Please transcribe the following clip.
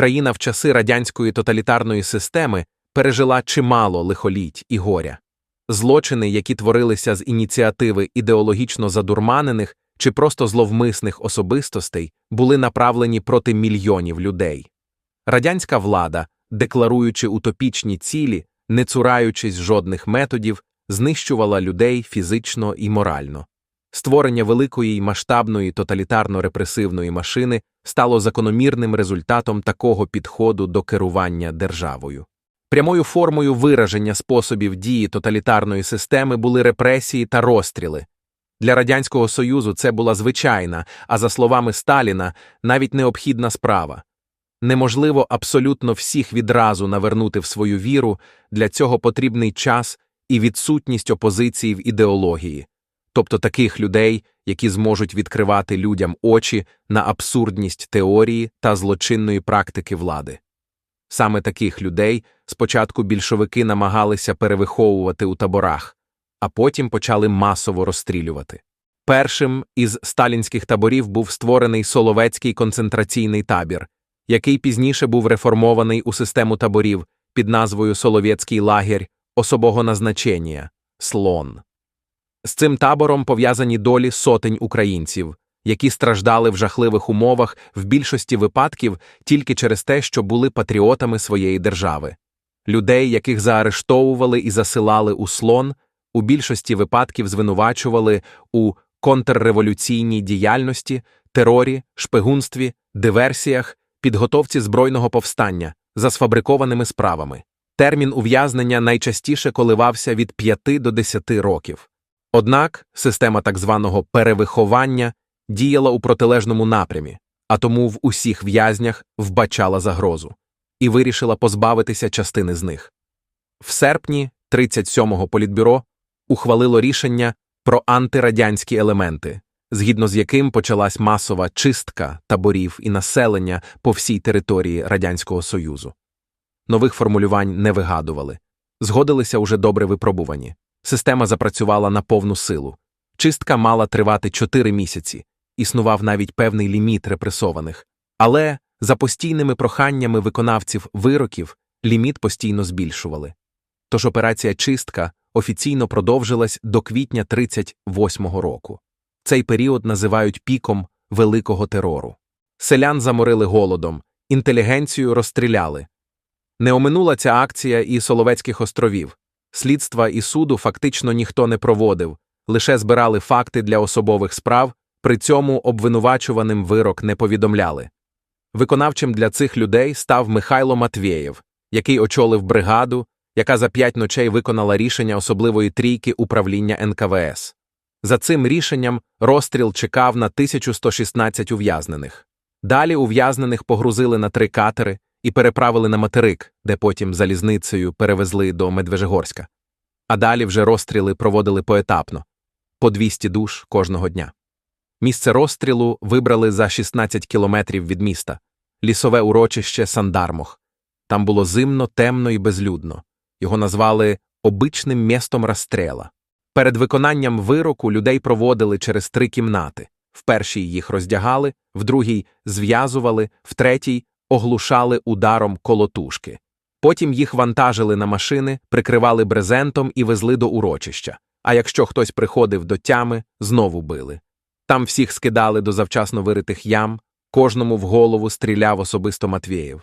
Україна в часи радянської тоталітарної системи пережила чимало лихоліть і горя. Злочини, які творилися з ініціативи ідеологічно задурманених чи просто зловмисних особистостей, були направлені проти мільйонів людей. Радянська влада, декларуючи утопічні цілі, не цураючись жодних методів, знищувала людей фізично і морально. Створення великої й масштабної тоталітарно-репресивної машини стало закономірним результатом такого підходу до керування державою. Прямою формою вираження способів дії тоталітарної системи були репресії та розстріли. Для Радянського Союзу це була звичайна, а за словами Сталіна, навіть необхідна справа. Неможливо абсолютно всіх відразу навернути в свою віру, для цього потрібний час і відсутність опозиції в ідеології, тобто таких людей, які зможуть відкривати людям очі на абсурдність теорії та злочинної практики влади. Саме таких людей спочатку більшовики намагалися перевиховувати у таборах, а потім почали масово розстрілювати. Першим із сталінських таборів був створений Соловецький концентраційний табір, який пізніше був реформований у систему таборів під назвою Солов'єцький лагерь особого назначення слон. З цим табором пов'язані долі сотень українців, які страждали в жахливих умовах в більшості випадків тільки через те, що були патріотами своєї держави. Людей, яких заарештовували і засилали у слон, у більшості випадків звинувачували у контрреволюційній діяльності, терорі, шпигунстві, диверсіях, підготовці збройного повстання за сфабрикованими справами. Термін ув'язнення найчастіше коливався від 5 до 10 років. Однак система так званого перевиховання діяла у протилежному напрямі, а тому в усіх в'язнях вбачала загрозу і вирішила позбавитися частини з них. В серпні 37-го політбюро ухвалило рішення про антирадянські елементи, згідно з яким почалась масова чистка таборів і населення по всій території Радянського Союзу. Нових формулювань не вигадували, згодилися уже добре випробувані. Система запрацювала на повну силу. Чистка мала тривати чотири місяці, існував навіть певний ліміт репресованих, але за постійними проханнями виконавців вироків ліміт постійно збільшували. Тож операція чистка офіційно продовжилась до квітня 38-го року. Цей період називають піком великого терору. Селян заморили голодом, інтелігенцію розстріляли. Не оминула ця акція і Соловецьких островів. Слідства і суду фактично ніхто не проводив, лише збирали факти для особових справ, при цьому обвинувачуваним вирок не повідомляли. Виконавчим для цих людей став Михайло Матвєєв, який очолив бригаду, яка за п'ять ночей виконала рішення особливої трійки управління НКВС. За цим рішенням розстріл чекав на 1116 ув'язнених. Далі ув'язнених погрузили на три катери і переправили на материк, де потім залізницею перевезли до Медвежегорська. А далі вже розстріли проводили поетапно по 200 душ кожного дня. Місце розстрілу вибрали за 16 кілометрів від міста лісове урочище Сандармох. Там було зимно, темно і безлюдно. Його назвали обичним містом розстріла. Перед виконанням вироку людей проводили через три кімнати в першій їх роздягали, в другій зв'язували, в третій оглушали ударом колотушки. Потім їх вантажили на машини, прикривали брезентом і везли до урочища. А якщо хтось приходив до тями, знову били. Там всіх скидали до завчасно виритих ям, кожному в голову стріляв особисто Матвєєв.